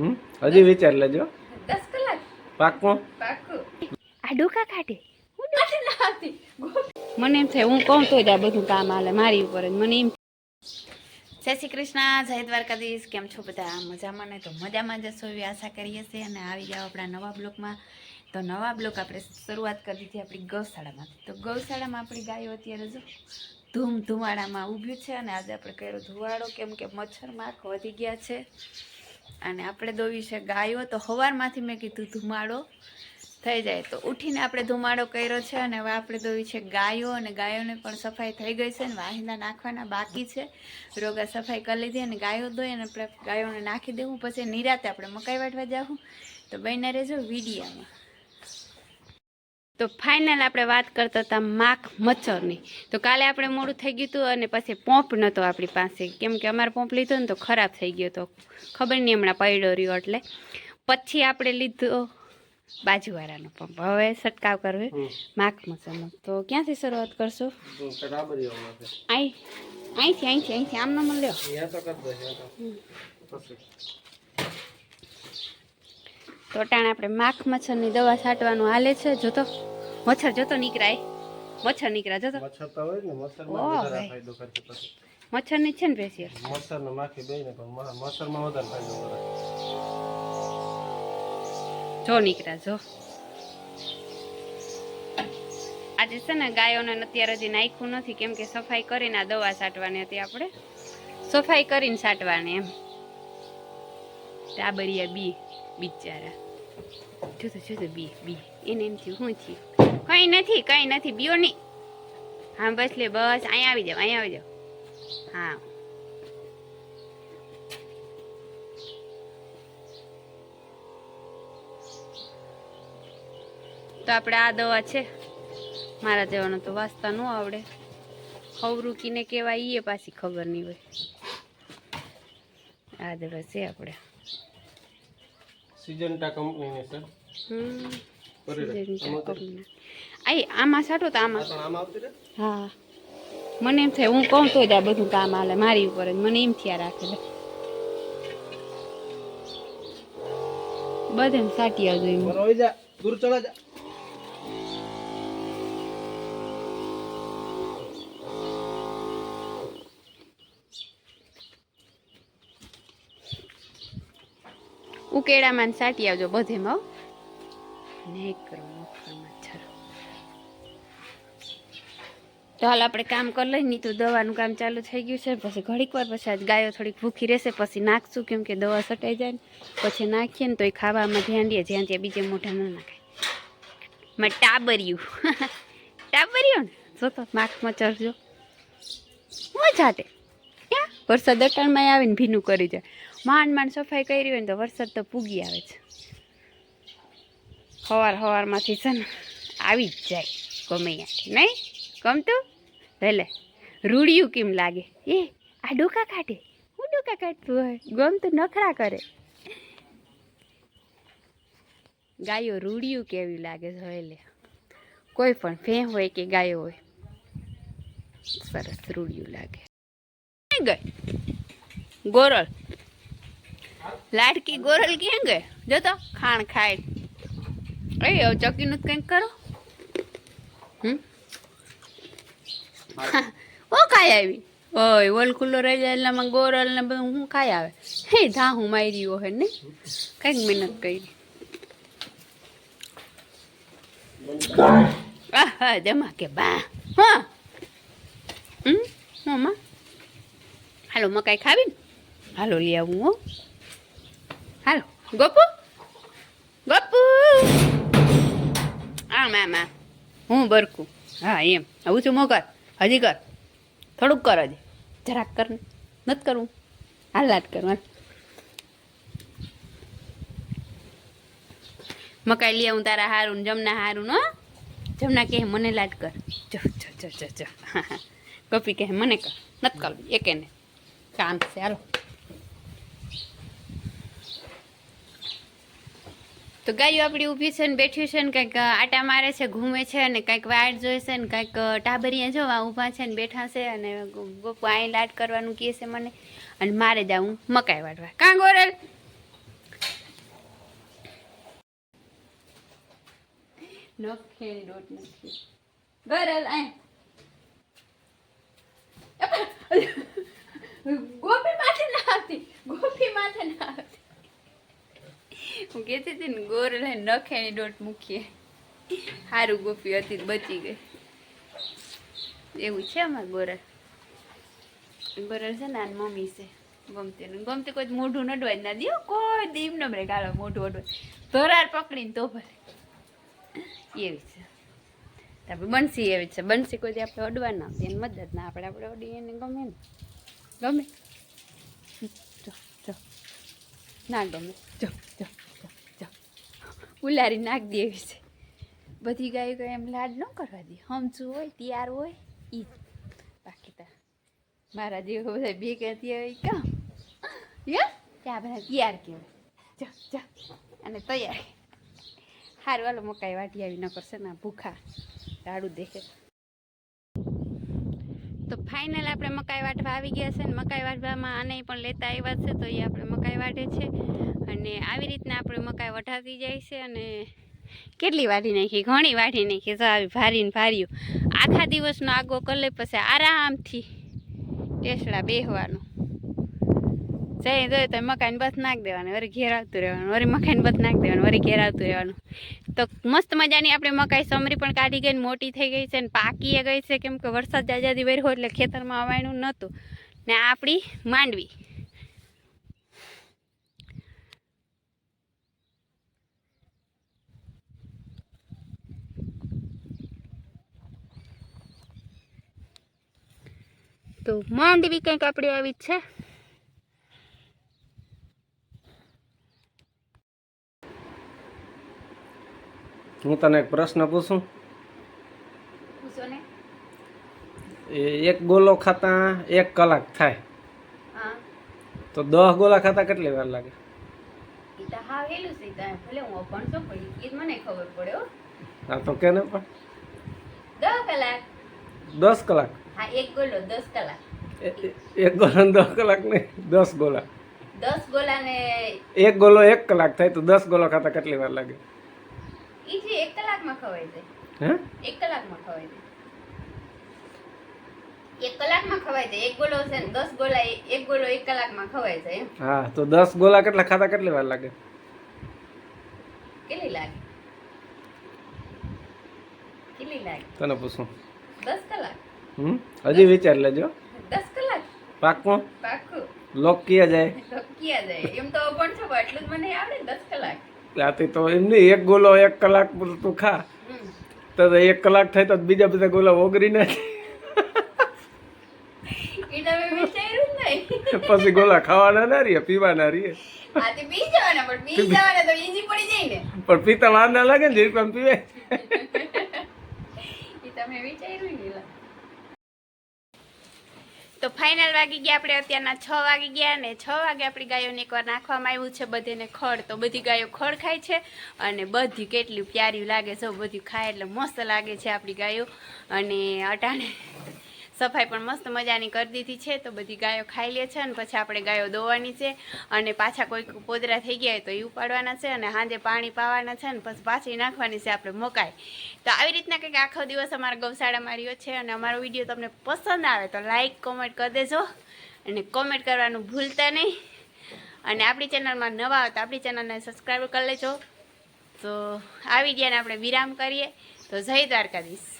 હમ? હજી વિચાર લેજો. દસ કલાક? પાકું આ ડોકા કાઢે. મને એમ થાય હું કહું તો જ આ બધું કામ હાલે મારી ઉપર જ. મને એમ જય શ્રી કૃષ્ણ જય દ્વારકાધીશ. કેમ છો બધા? મજામાં ને? તો મજામાં જશો એવી આશા કરીએ છીએ. અને આવી જાઓ આપણા નવા બ્લોકમાં. તો નવા બ્લોક આપણે શરૂઆત કરી દીધી આપણી ગૌશાળામાંથી. તો ગૌશાળામાં આપણી ગાયો અત્યારે જો ધૂમ ધુમાડામાં ઊભી છે. અને આજે આપણે કર્યો ધુવાડો. કેમ કે મચ્છર માખ વધી ગયા છે. અને આપણે દોવી છે ગાયો, તો સવારમાંથી મેં કીધું ધુમાડો થઈ જાય. તો ઉઠીને આપણે ધુમાડો કર્યો છે અને હવે આપણે દોવી છે ગાયો અને ગાયોને પણ સફાઈ થઈ ગઈ છે અને વાહિંદા નાખવાના બાકી છે. રોગા સફાઈ કરી લીધી અને ગાયો દોઈ અને આપણે ગાયોને નાખી દેવું. પછી નિરાતે આપણે મકાઈ વાટવા જાવું તો બહેને રહેજો વિડીયામાં. તો ફાઇનલ આપણે વાત કરતા હતા માખ મચ્છરની. તો કાલે આપણે મોડું થઈ ગયું હતું અને પછી પોંપ નહોતો આપણી પાસે. કેમ કે અમારે પોંપ લીધો ને તો ખરાબ થઈ ગયો તો. ખબર નહીં હમણાં પડ્યો રહ્યો એટલે. પછી આપણે લીધો બાજુવાળાનો પંપ. હવે છંટકાવ કરવો માખ મચ્છરનો. તો ક્યાંથી શરૂઆત કરશો? અહીં અહીંથી અહીંથી અહીંથી આમનો લ્યો તો ટાણે આપણે માખ મચ્છરની દવા છાંટવાનું હાલે છે. જોતો મચ્છર જોતો નીકળાય. મચ્છર નીકળ્યા જોતો મચ્છર તો હોય ને મચ્છરમાં વધારે ફાયદો કરે પછી. મચ્છરની છે ને પેશિયલ મચ્છર નો માખી બે ને પણ મચ્છરમાં વધારે ફાયદો કરે. જો નીકળ્યા જો. આજે છે ને ગાયોને અત્યારે હજી નાખ્યું નથી કેમ કે સફાઈ કરીને આ દવા છાંટવાની હતી આપણે. સફાઈ કરીને છાંટવાની એમ. ટાબરિયા બી. બિચારા. જોતો જોતો બી બી. એને એમ થયું શું થયું? કંઈ નથી કંઈ નથી, બીઓ નહીં. હા, બસ લે, બસ, અહીંયા આવી જાવ અહીંયા આવી જાવ હા. તો આપણે આ દવા છે. મારા જેવાનો તો વાંચતા ન આવડે. ખવરું કીને કહેવાય એ પાછી ખબર નહીં હોય. આ દવા છે આપણે. સિજન્ટા કંપની ની સર હમ કરી સિજન્ટા કંપની. આઈ આમાં તો હા મને એમ થાય હું કહું તો જ આ બધું કામ હાલે મારી ઉપર જ. મને એમ થયા રાખે. બધે સાટી આવજો એમ. દૂર ચલા જા. ઉકેડામાં સાટી આવજો બધેમાં હો. નહીં કરો તો હાલ આપણે કામ કરી લઈએ નહીં તો દવાનું કામ ચાલુ થઈ ગયું છે. પછી ઘડીક વાર પછી આજ ગાયો થોડીક ભૂખી રહેશે, પછી નાખશું કેમ કે દવા સટાઈ જાય ને. પછી નાખીએ ને તો એ ખાવામાં ધ્યાન દઈએ જ્યાં ત્યાં બીજે મોઢા ન નાખાય. મેં ટાબર્યું. ટાબર્યું ને? જો તો માખમાં ચડજો હું જાતે વરસાદ અટાણમાં આવીને ભીનું કરી જાય. માંડ માંડ સફાઈ કરી હોય ને તો વરસાદ તો પૂગી આવે છે. સવાર સવારમાંથી છે ને આવી જ જાય ગમે નહીં? ગમતું ભલે. રૂડિયું કેમ લાગે? એ, આ ડોકા કાઢે. હું ડોકા કાઢતું હોય? ગમતું નખરા કરે. ગાયો રૂડિયું કેવી લાગે છે એટલે કોઈ પણ ફે હોય કે ગાયો હોય. સરસ રૂડિયું લાગે. ગઈ? ગોરલ. લાડકી ગોરલ ક્યાં ગઈ? જો તો ખાણ ખાય. એ હવે ચકીનું કંઈક કરો. હમ? ઓ ખાઈ આવી? ઓય ઓલ ખુલ્લો રહી જાય એટલામાં ગોરલ ને બધું હું ખાઈ આવે? હે ધા હું મારી હે ને? કંઈક મહેનત કરી. આહા જમા કે બા. હા. હમ મમ્મા હાલો મકાઈ ખાવી ને? હાલો લઈ આવું હો. હાલો ગોપુ ગોપુ આમ આમ આમ હું બરકું. હા, એમ. આવું છું મોકર હજી કર. થોડુંક કર હજી. જરાક કર. ને નથી કરવું હાલ લાટ કર. મકાઈ લઈ હું તારા હારું જમના હારું ને? જમના કહે મને લાટ કર. જો જો જો જો જો. કપી કહે મને કર. નથી કરવી. એકે ને કામ છે, હાલો. તો ગાયો આપણી ઊભી છે ને બેઠી છે ને કંઈક આટા મારે છે, ઘૂમે છે અને કંઈક વાટ જોઈ છે ને કંઈક ટાબરિયા જોવા ઊભા છે ને બેઠા છે અને ગોપુ અહીં લાટ કરવાનું કહે છે મને અને મારે જાઉં મકાઈ વાળવા. કાં ગોરેલ? નખેલ ડોટ નથી ગોરલ અહીં ગોપી માથે ના આવતી. ગોપી માથે ના આવતી. હું કહેતી હતી ને ગોરલ હે નખેણી દોટ મૂકીએ. સારું ગોપી હતી બચી ગઈ. એવું છે અમારે ગોરલ ગોરલ છે ને આની મમ્મી છે. ગમતી ને ગમતી કોઈ મોઢું નડવાય જ ના. દો કોઈ દીમ ન રે ગાળો મોઢું અડવાય. ધોરાર પકડીને તો ભલે. એવી છે. આપણે બંસી એવી છે. બંસી કોઈ આપણે અડવા ના આપીએ એને મદદ ના આપણે આપણે અડીએ એને ગમે ને. ગમે? જો જો. ના ગમે. જો જો. ઉલારી નાખ દે છે. બધી ગાયો ગાય એમ લાડ ન કરવા દે. હમચું હોય, તૈયાર હોય, ઈ બાકી તો મારા જેવો બધા બે કે હોય કામ. યા? ત્યાં બધા તૈયાર કહેવાય જો અને તૈયાર. હારું, હાલો, મકાઈ વાટી આવી ન કરશે ને ભૂખા દાડું દેખે. તો ફાઇનલ આપણે મકાઈ વાટવા આવી ગયા છે ને મકાઈ વાટવામાં આને પણ લેતા આવ્યા છે, તો એ આપણે મકાઈ વાટે છે. અને આવી રીતના આપણે વઢાતી જાય છે અને કેટલી વાઢી નાખી? ઘણી વાઢી નાખી. તો આવી ભારીને ભાર્યું આખા દિવસનો આગો કરી લે પછી આરામથી ટેસડા બેહવાનું. જઈ જોઈએ તો મકાઈને બસ નાખી દેવાનું. વરી ઘેર આવતું રહેવાનું. વળી મકાઈને બસ નાખી દેવાનું. વળી ઘેર આવતું રહેવાનું. તો મસ્ત મજાની આપણે મકાઈ સમરી પણ કાઢી ગઈ મોટી થઈ ગઈ છે ને પાકી ગઈ છે. કેમ કે વરસાદ જાજાદી વર્યો એટલે ખેતરમાં અવાયણું નહોતું. ને આપણી માંડવી. તો માંડવી કંઈક આપણી આવી જ છે. હું તને એક પ્રશ્ન પૂછું? પૂછો ને. એ એક ગોલો ખાતા એક કલાક થાય. હા. તો દસ ગોલા ખાતા કેટલી વાર લાગે? હા તો કે ને પણ દસ કલાક. દસ કલાક. હા એક ગોલો દસ કલાક. એક ગોલા દસ કલાક નહીં દસ ગોલા. દસ ગોલાને એક ગોલો એક કલાક થાય તો દસ ગોલા ખાતા કેટલી વાર લાગે? એ છે એક કલાકમાં ખવાય જાય હે? એક કલાકમાં ખવાય જાય એક કલાકમાં ખવાય છે. એક ગોલો છે ને દસ ગોલા એક ગોલો એક કલાકમાં ખવાય જાય એમ. હા તો દસ ગોલા કેટલા ખાતા કેટલી વાર લાગે? કેટલી લાગે? કેટલી લાગે? તને પૂછું. દસ કલાક. હમ? હજી વિચાર લેજો. દસ કલાક. પાકું પાકું લોક કિયા જાય. ક્યાં જાય. એમ તો પણ છો એટલું જ મને આવડે દસ કલાક. ત્યાંથી તો એમની એક ગોલો એક કલાક તું ખા. તો એક કલાક થાય તો બીજા બધા ગોલા ઓગરી નાખે. જ નહીં. પછી ગોલા ખાવાના ના રહીએ પીવાના રહીએ. પણ ને. પીતા વાર ના લાગે ને જીરકામ પીવે. તમે વિચાર્યું ને લા. તો ફાઇનલ વાગી ગયા આપણે અત્યારના છ વાગી ગયા ને છ વાગે આપણી ગાયોને એકવાર નાખવામાં આવ્યું છે. બધીને ખડ, તો બધી ગાયો ખડ ખાય છે અને બધી કેટલી પ્યારી લાગે છે. બધું ખાય એટલે મસ્ત લાગે છે આપણી ગાયો. અને અટાણે સફાઈ પણ મસ્ત મજાની કરી દીધી છે, તો બધી ગાયો ખાઈ લે છે અને પછી આપણે ગાયો દોવાની છે અને પાછા કોઈક પોદરા થઈ ગયા હોય તો એ ઉપાડવાના છે અને સાંજે પાણી પાવાના છે અને પછી પાછી નાખવાની છે આપણે મકાઈ. તો આવી રીતના કંઈક આખો દિવસ અમારા ગૌશાળામાં રહ્યો છે અને અમારો વીડિયો તમને પસંદ આવે તો લાઈક, કોમેન્ટ કરી દેજો અને કોમેન્ટ કરવાનું ભૂલતા નહીં. અને આપણી ચેનલમાં નવા હોય તો આપણી ચેનલને સબસ્ક્રાઈબ કરી લેજો. તો આ વિડીયોને આપણે વિરામ કરીએ. તો જય દ્વારકાધીશ.